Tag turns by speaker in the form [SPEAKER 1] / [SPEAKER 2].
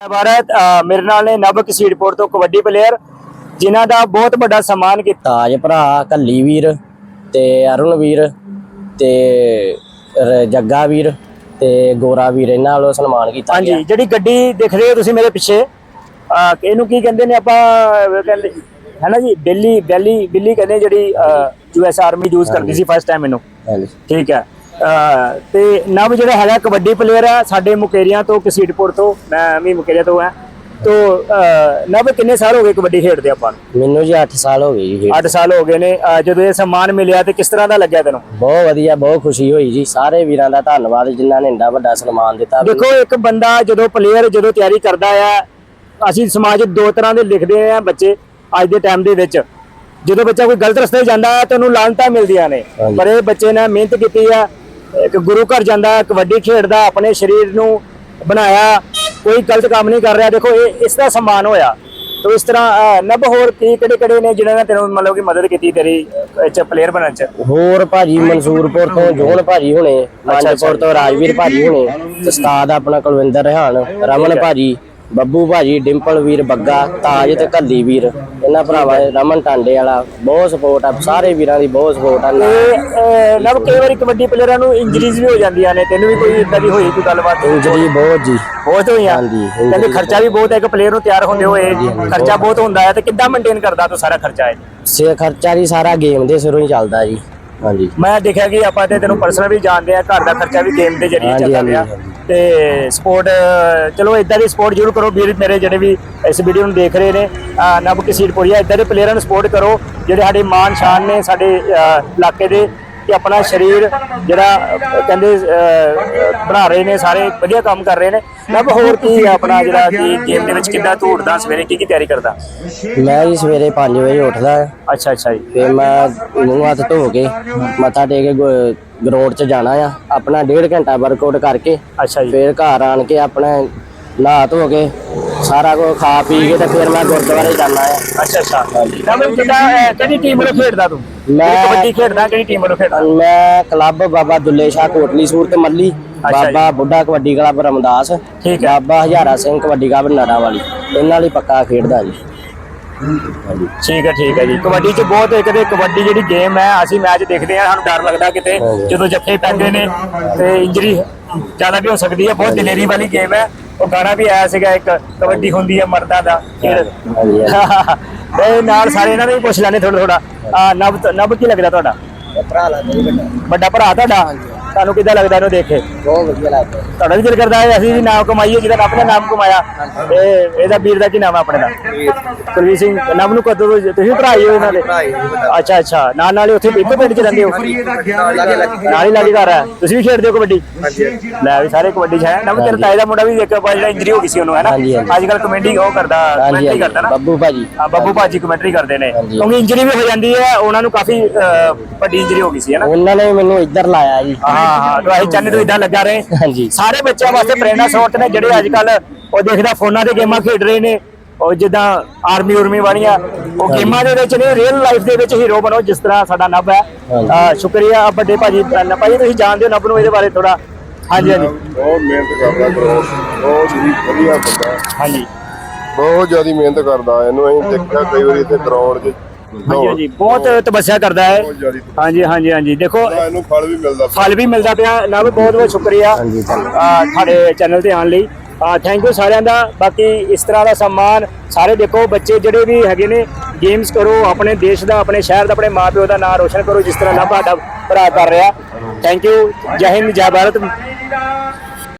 [SPEAKER 1] ਭਾਰਤ ਮੇਰੇ ਨਾਲ ਨੇ ਨਵ ਕਸੀੜਪੁਰ ਤੋਂ ਕਬੱਡੀ ਪਲੇਅਰ ਜਿਨ੍ਹਾਂ ਦਾ ਬਹੁਤ ਵੱਡਾ ਸਨਮਾਨ ਕੀਤਾ।
[SPEAKER 2] ਤਾਜ ਭਰਾ ਕੱਲੀ ਵੀਰ ਤੇ ਅਰੁਣ ਵੀਰ ਤੇ ਰ- ਜੱਗਾ ਵੀਰ ਤੇ ਗੋਰਾ ਵੀਰ ਇਹਨਾਂ ਵੱਲੋਂ ਸਨਮਾਨ ਕੀਤਾ
[SPEAKER 1] ਹਾਂਜੀ ਜਿਹੜੀ ਗੱਡੀ ਦੇਖ ਰਹੇ ਹੋ ਤੁਸੀਂ ਮੇਰੇ ਪਿੱਛੇ ਇਹਨੂੰ ਕੀ ਕਹਿੰਦੇ ਨੇ ਆਪਾਂ ਅ, ਕਹਿੰਦੇ ਹੈ ਨਾ ਜੀ ਬੈਲੀ ਬੈਲੀ ਬਿੱਲੀ ਕਹਿੰਦੇ ਜਿਹੜੀ ਯੂਐਸ ਆਰਮੀ ਯੂਜ਼ ਕਰਦੀ ਸੀ ਫਸਟ ਟਾਈਮ ਇਹਨੂੰ।
[SPEAKER 2] ਹਾਂਜੀ।
[SPEAKER 1] ਠੀਕ ਹੈ। ਤੇ ਨਵ ਜਿਹੜਾ ਹੈਗਾ ਕਬੱਡੀ ਪਲੇਅਰ ਹੈ ਸਾਡੇ ਮੁਕੇਰੀਆਂ ਤੋਂ ਕਸੀੜਪੁਰ ਤੋਂ ਮੈਂ ਵੀ ਮੁਕੇਰੀਆਂ ਤੋਂ ਹਾਂ। ਤੋਂ ਨਵ ਕਿੰਨੇ ਸਾਲ ਹੋ ਗਏ ਕਬੱਡੀ ਖੇਡਦੇ ਆਪਾਂ
[SPEAKER 2] ਮੈਨੂੰ ਜੀ 8 ਸਾਲ ਹੋ ਗਏ ਜੀ ਖੇਡ
[SPEAKER 1] 8 ਸਾਲ ਹੋ ਗਏ ਨੇ। ਜਦੋਂ ਇਹ ਸਨਮਾਨ ਮਿਲਿਆ ਤੇ ਕਿਸ ਤਰ੍ਹਾਂ ਦਾ ਲੱਗਿਆ ਤੈਨੂੰ?
[SPEAKER 2] ਬਹੁਤ ਵਧੀਆ ਬਹੁਤ ਖੁਸ਼ੀ ਹੋਈ ਜੀ। ਸਾਰੇ ਵੀਰਾਂ ਦਾ ਧੰਨਵਾਦ ਜਿਨ੍ਹਾਂ ਨੇ ਇੰਨਾ ਵੱਡਾ ਸਨਮਾਨ ਦਿੱਤਾ
[SPEAKER 1] ਦੇਖੋ ਇੱਕ ਬੰਦਾ ਜਦੋਂ ਪਲੇਅਰ ਜਦੋਂ ਤਿਆਰੀ ਕਰਦਾ ਆ ਅਸੀਂ ਸਮਾਜ ਦੋ ਤਰ੍ਹਾਂ ਦੇ ਲਿਖਦੇ ਆ ਬੱਚੇ ਅੱਜ ਦੇ ਟਾਈਮ ਦੇ ਵਿੱਚ। ਜਦੋਂ ਬੱਚਾ ਕੋਈ ਗਲਤ ਰਸਤੇ ਜਾਂਦਾ ਹੈ ਤਾਂ ਉਹਨੂੰ ਲਾਂਤਾਂ ਮਿਲਦੀਆਂ ਨੇ। ਪਰ ਇਹ ਬੱਚੇ ਨੇ ਮਿਹਨਤ ਕੀਤੀ ਆ ਇੱਕ ਗੁਰੂ ਘਰ ਜਾਂਦਾ ਕਬੱਡੀ ਖੇਡਦਾ ਆਪਣੇ ਸਰੀਰ ਨੂੰ ਬਣਾਇਆ ਕੋਈ ਗਲਤ ਕੰਮ ਨਹੀਂ ਕਰ ਰਿਹਾ। ਦੇਖੋ ਇਹ ਇਸ ਦਾ ਸਨਮਾਨ ਹੋਇਆ। ਤੋ ਇਸ ਤਰ੍ਹਾਂ ਨਭ ਹੋਰ ਕੀ ਕਿਹੜੇ ਕਿਹੜੇ ਨੇ ਜਿਨ੍ਹਾਂ ਨੇ ਤੈਨੂੰ ਮਤਲਬ ਕਿ ਮਦਦ ਕੀਤੀ ਤੇਰੀ ਚ ਪਲੇਅਰ ਬਣਨ ਚ?
[SPEAKER 2] ਹੋਰ ਭਾਜੀ ਮਨਸੂਰਪੁਰ ਤੋਂ ਜੋਹਨ ਭਾਜੀ ਹੁਣੇ ਮੰਜਪੁਰ ਤੋਂ ਰਾਜਵੀਰ ਭਾਜੀ ਹੁਣੇ ਉਸਤਾਦ ਆਪਣਾ ਕੁਲਵਿੰਦਰ ਰਿਹਾਨ ਰਮਨ ਭਾਜੀ ਬੱਬੂ ਭਾਜੀ ਡਿੰਪਲ ਵੀਰ ਬੱਗਾ ਤਾਜ ਤੇ ਕੱਲੀ ਵੀਰ। ਇਹਨਾਂ ਭਰਾਵਾਂ ਦੇ ਰਮਨ ਟਾਂਡੇ ਵਾਲਾ ਬਹੁਤ ਸਪੋਰਟ ਆ ਸਾਰੇ ਵੀਰਾਂ ਦੀ ਬਹੁਤ ਸਪੋਰਟ ਆ।
[SPEAKER 1] ਤੇ ਨਭ ਕਈ ਵਾਰੀ ਕਬੱਡੀ ਪਲੇਅਰਾਂ ਨੂੰ ਇੰਜਰੀਜ਼ ਵੀ ਹੋ ਜਾਂਦੀਆਂ ਨੇ ਤੈਨੂੰ ਵੀ ਕੋਈ ਇਦਾਂ ਦੀ ਹੋਈ ਕੋਈ ਗੱਲਬਾਤ?
[SPEAKER 2] ਇੰਜਰੀ ਬਹੁਤ ਜੀ।
[SPEAKER 1] ਬਹੁਤ ਹੋਈਆਂ
[SPEAKER 2] ਹਾਂਜੀ,
[SPEAKER 1] ਕਹਿੰਦੇ ਖਰਚਾ ਵੀ ਬਹੁਤ ਹੈ ਇੱਕ ਪਲੇਅਰ ਨੂੰ ਤਿਆਰ ਹੁੰਦੇ ਹੋਏ ਖਰਚਾ ਬਹੁਤ। ਹੁੰਦਾ ਹੈ ਤੇ ਕਿੱਦਾਂ ਮੇਨਟੇਨ ਕਰਦਾ ਤੂੰ ਸਾਰਾ ਖਰਚਾ ਹੈ
[SPEAKER 2] ਸੇ ਖਰਚਾ ਜੀ ਸਾਰਾ ਗੇਮ ਦੇ ਸਿਰੋਂ ਹੀ ਚੱਲਦਾ ਜੀ। ਹਾਂਜੀ।
[SPEAKER 1] ਮੈਂ ਦੇਖਿਆ ਕਿ ਆਪਾਂ ਤੇ ਤੈਨੂੰ ਪਰਸਨਲ ਵੀ ਜਾਣਦੇ ਆ ਘਰ ਦਾ ਖਰਚਾ ਵੀ ਗੇਮ ਦੇ ਜ਼ਰੀਏ ਚੱਲਦਾ
[SPEAKER 2] ਹਾਂਜੀ।
[SPEAKER 1] ਤੇ ਸਪੋਰਟ, ਚਲੋ ਇਦਾਂ ਦੀ ਸਪੋਰਟ ਜ਼ਰੂਰ ਕਰੋ ਵੀਰ, ਮੇਰੇ ਜਿਹੜੇ ਵੀ ਇਸ ਵੀਡੀਓ ਨੂੰ ਦੇਖ ਰਹੇ ਨੇ ਅਹ ਨਵ ਕਸੀੜਪੁਰੀਆ ਇਦਾਂ ਦੇ ਪਲੇਅਰਾਂ ਨੂੰ ਸਪੋਰਟ ਕਰੋ, ਜਿਹੜੇ ਸਾਡੇ ਮਾਨ ਸ਼ਾਨ ਨੇ ਸਾਡੇ ਇਲਾਕੇ ਦੇ ਕਿ ਆਪਣਾ ਸਰੀਰ ਜਿਹੜਾ ਕਹਿੰਦੇ ਬਣਾ ਰਹੇ ਨੇ ਸਾਰੇ ਵਧੀਆ ਕੰਮ ਕਰ ਰਹੇ ਨੇ। ਨਵ ਹੋਰ ਕੀ ਆਪਣਾ ਜਿਹੜਾ ਕਿ ਗੇਮ ਦੇ ਵਿੱਚ ਕਿੱਦਾਂ ਧੂੜਦਾ ਸਵੇਰੇ ਕੀ ਕੀ ਤਿਆਰੀ ਕਰਦਾ?
[SPEAKER 2] ਮੈਂ ਜੀ ਸਵੇਰੇ 5 ਵਜੇ ਉੱਠਦਾ।
[SPEAKER 1] ਅੱਛਾ ਅੱਛਾ ਜੀ।
[SPEAKER 2] ਫਿਰ ਮੈਂ ਮੂੰਹ ਹੱਥ ਧੋ ਕੇ ਮੱਥਾ ਟੇਕ ਕੇ ਗਰਾਊਂਡ 'ਚ ਜਾਣਾ ਆ। ਆਪਣਾ ਡੇਢ ਘੰਟਾ ਵਰਕਆਊਟ ਕਰਕੇ
[SPEAKER 1] ਅੱਛਾ ਜੀ।
[SPEAKER 2] ਫਿਰ ਘਰ ਆਣ ਕੇ ਆਪਣੇ ਨਹਾ ਧੋ ਕੇ ਸਾਰਾ ਕੁਝ ਖਾ ਪੀ ਕੇ ਤੇ ਫਿਰ ਮੈਂ ਗੁਰਦੁਆਰੇ ਜਾਣਾ ਆ।
[SPEAKER 1] ਅੱਛਾ ਅੱਛਾ। ਨਵ ਕਿੱਦਾਂ ਅਹ, ਕਿਹੜੀ ਟੀਮ ਨੂੰ ਖੇਡਦਾ ਤੂੰ?
[SPEAKER 2] ਮੈਂ-
[SPEAKER 1] ਕਬੱਡੀ ਖੇਡਦਾ ਕਿਹੜੀ ਟੀਮ ਨੂੰ ਖੇਡਦਾ?
[SPEAKER 2] ਮੈਂ ਕਲੱਬ ਬਾਬਾ ਦੁੱਲੇ ਸ਼ਾਹ ਕੋਟਲੀ ਸੂਰਤ ਮੱਲੀ
[SPEAKER 1] ਜੀ।
[SPEAKER 2] ਬਾਬਾ ਬੁੱਢਾ ਕਬੱਡੀ ਕਲੱਬ ਰਮਦਾਸ
[SPEAKER 1] ਠੀਕ ਹੈ।
[SPEAKER 2] ਬਾਬਾ ਹਜ਼ਾਰਾ ਸਿੰਘ ਕਬੱਡੀ ਕਲੱਬ ਨੜਾ ਵਾਲੀ ਇਹਨਾਂ ਲਈ ਪੱਕਾ ਖੇਡਦਾ ਜੀ।
[SPEAKER 1] ਠੀਕ ਹੈ ਠੀਕ ਹੈ ਜੀ। ਕਬੱਡੀ 'ਚ ਬਹੁਤ ਇੱਕ ਤੇ ਕਬੱਡੀ ਜਿਹੜੀ ਗੇਮ ਹੈ ਅਸੀਂ ਮੈਚ ਦੇਖਦੇ ਹਾਂ ਸਾਨੂੰ ਡਰ ਲੱਗਦਾ ਕਿਤੇ
[SPEAKER 2] ਹਾਂਜੀ।
[SPEAKER 1] ਜਦੋਂ ਜੱਫੇ ਪੈਂਦੇ ਨੇ ਤੇ ਇੰਜਰੀ ਜ਼ਿਆਦਾ ਵੀ ਹੋ ਸਕਦੀ ਹੈ ਬਹੁਤ ਦਲੇਰੀ ਵਾਲੀ ਗੇਮ ਹੈ। ਉਹ ਗਾਣਾ ਵੀ ਆਇਆ ਸੀਗਾ ਇੱਕ ਕਬੱਡੀ ਹੁੰਦੀ ਹੈ ਮਰਦਾਂ ਦਾ ਖੇਡ ਤੇ ਨਾਲ ਸਾਰੇ ਇਹਨਾਂ ਨੂੰ ਵੀ ਪੁੱਛ ਲੈਣੇ ਥੋੜਾ ਥੋੜਾ ਨਬ ਨਬ ਕੀ ਲੱਗਦਾ ਤੁਹਾਡਾ?
[SPEAKER 2] ਭਰਾ ਲੱਗਦਾ
[SPEAKER 1] ਵੱਡਾ। ਭਰਾ ਤੁਹਾਡਾ? ਤੁਹਾਨੂੰ ਕਿੱਦਾਂ ਲੱਗਦਾ ਇਹਨੂੰ ਦੇਖ ਕੇ?
[SPEAKER 2] ਬਹੁਤ ਵਧੀਆ ਲੱਗਦਾ।
[SPEAKER 1] ਤੁਹਾਡਾ ਵੀ ਦਿਲ ਕਰਦਾ ਹੈ ਅਸੀਂ ਵੀ ਨਾਮ ਕਮਾਈਏ ਜਿਹਦਾ ਰੱਬ ਨੇ ਨਾਮ ਕਮਾਇਆ। ਤੇ ਇਹਦਾ ਵੀਰ ਦਾ ਕੀ ਨਾਮ ਹੈ ਆਪਣੇ ਦਾ? ਕੁਲਵੀਰ ਸਿੰਘ ਨਾਮ ਨੂੰ ਕਦੋਂ ਤੋਂ ਤੁਸੀਂ ਭਰਾ ਹੀ ਹੋ ਇਹਨਾਂ ਦੇ? ਅੱਛਾ ਅੱਛਾ। ਨਾਲ ਨਾਲ ਹੀ ਉੱਥੇ ਇੱਕੋ ਪਿੰਡ ਚ ਰਹਿੰਦੇ ਹੋ? ਨਾਲ ਹੀ ਲਾਗੇ। ਘਰ ਹੈ। ਤੁਸੀਂ ਵੀ ਖੇਡਦੇ ਹੋ ਕਬੱਡੀ? ਲੈ ਵੀ ਸਾਰੇ ਕਬੱਡੀ ਚ ਹੈ। ਨਵ ਤੇਰੇ ਤਾਏ ਦਾ ਮੁੰਡਾ ਵੀ ਇੱਕ ਵਾਰ ਜਿਹੜਾ ਇੰਜਰੀ ਹੋ ਗਈ ਸੀ ਉਹਨੂੰ ਹੈ ਨਾ। ਅੱਜ ਕੱਲ ਕਮੈਂਟੀ ਉਹ ਕਰਦਾ ਕਮੈਂਟਰੀ ਕਰਦਾ ਨਾ?
[SPEAKER 2] ਬੱਬੂ ਭਾਜੀ।
[SPEAKER 1] ਹਾਂ ਬੱਬੂ ਭਾਜੀ ਕਮੈਂਟਰੀ ਕਰਦੇ ਨੇ। ਕਿਉਂਕਿ ਇੰਜਰੀ ਵੀ ਹੋ ਜਾਂਦੀ ਹੈ ਉਹਨਾਂ ਨੂੰ ਕਾਫੀ ਵੱਡੀ ਇੰਜਰੀ ਹੋ ਗਈ ਸੀ ਹੈ ਨਾ?
[SPEAKER 2] ਉਹਨਾਂ ਨੇ ਮੈਨੂੰ ਇੱਧਰ ਲਾਇਆ ਜੀ।
[SPEAKER 1] ਹਾਂ ਹਾਂ ਅਸੀਂ ਚਾਹੁੰਦੇ ਤੋਂ ਇਦਾਂ ਲੱਗਾ ਰਹੇ।
[SPEAKER 2] ਹਾਂਜੀ।
[SPEAKER 1] ਸਾਰੇ ਬੱਚਿਆਂ ਵਾਸਤੇ ਪ੍ਰੇਰਣਾ ਸਰੋਤ ਨੇ ਜਿਹੜੇ ਅੱਜ ਕੱਲ ਉਹ ਦੇਖਦਾ ਫੋਨਾਂ ਤੇ ਗੇਮਾਂ ਖੇਡ ਰਹੇ ਨੇ। ਉਹ ਜਿੱਦਾਂ ਆਰਮੀ ਉਰਮੀ ਵਾਲੀਆਂ ਉਹ ਗੇਮਾਂ ਦੇ ਵਿੱਚ ਨਹੀਂ ਰੀਅਲ ਲਾਈਫ ਦੇ ਵਿੱਚ ਹੀਰੋ ਬਣੋ ਜਿਸ ਤਰ੍ਹਾਂ ਸਾਡਾ ਨਭ ਹੈ। ਸ਼ੁਕਰੀਆ ਵੱਡੇ ਭਾਜੀ ਭਾਜੀ ਤੁਸੀਂ ਜਾਣਦੇ ਹੋ ਨਭ ਨੂੰ ਇਹਦੇ ਬਾਰੇ ਥੋੜਾ ਹਾਂਜੀ ਹਾਂਜੀ।
[SPEAKER 3] ਬਹੁਤ ਮਿਹਨਤ ਕਰਦਾ ਬਹੁਤ ਬਹੁਤ ਹੀ ਵਧੀਆ ਬੰਦਾ।
[SPEAKER 1] ਹਾਂਜੀ।
[SPEAKER 3] ਬਹੁਤ ਜ਼ਿਆਦਾ ਮਿਹਨਤ ਕਰਦਾ ਇਹਨੂੰ। ਅਸੀਂ ਦੇਖਿਆ ਕਈ ਵਾਰੀ ਇੱਥੇ ਗਰਾਊਂਡ 'ਚ
[SPEAKER 1] ਹਾਂਜੀ ਹਾਂਜੀ ਬਹੁਤ ਤਪੱਸਿਆ ਕਰਦਾ ਹੈ।
[SPEAKER 3] ਬਹੁਤ ਜ਼ਿਆਦਾ
[SPEAKER 1] ਹਾਂਜੀ ਹਾਂਜੀ ਹਾਂਜੀ। ਦੇਖੋ
[SPEAKER 3] ਤਾਂ ਇਹਨੂੰ ਫਲ ਵੀ ਮਿਲਦਾ।
[SPEAKER 1] ਫਲ ਵੀ ਮਿਲਦਾ ਪਿਆ। ਨਭ ਬਹੁਤ ਬਹੁਤ ਸ਼ੁਕਰੀਆ
[SPEAKER 2] ਹਾਂਜੀ ਧੰਨਵਾਦ
[SPEAKER 1] ਆ ਤੁਹਾਡੇ ਚੈਨਲ ਤੇ ਆਉਣ ਲਈ। ਥੈਂਕ ਯੂ ਸਾਰਿਆਂ ਦਾ। ਬਾਕੀ ਇਸ ਤਰ੍ਹਾਂ ਦਾ ਸਨਮਾਨ ਸਾਰੇ ਦੇਖੋ ਬੱਚੇ ਜਿਹੜੇ ਵੀ ਹੈਗੇ ਨੇ ਗੇਮਸ ਕਰੋ ਆਪਣੇ ਦੇਸ਼ ਦਾ ਆਪਣੇ ਸ਼ਹਿਰ ਦਾ ਆਪਣੇ ਮਾਪਿਓ ਦਾ ਨਾਮ ਰੋਸ਼ਨ ਕਰੋ ਜਿਸ ਤਰ੍ਹਾਂ ਸਾਡਾ ਭਰਾ ਕਰ ਰਿਹਾ। ਥੈਂਕ ਯੂ ਜੈ ਹਿੰਦ ਜੈ ਭਾਰਤ।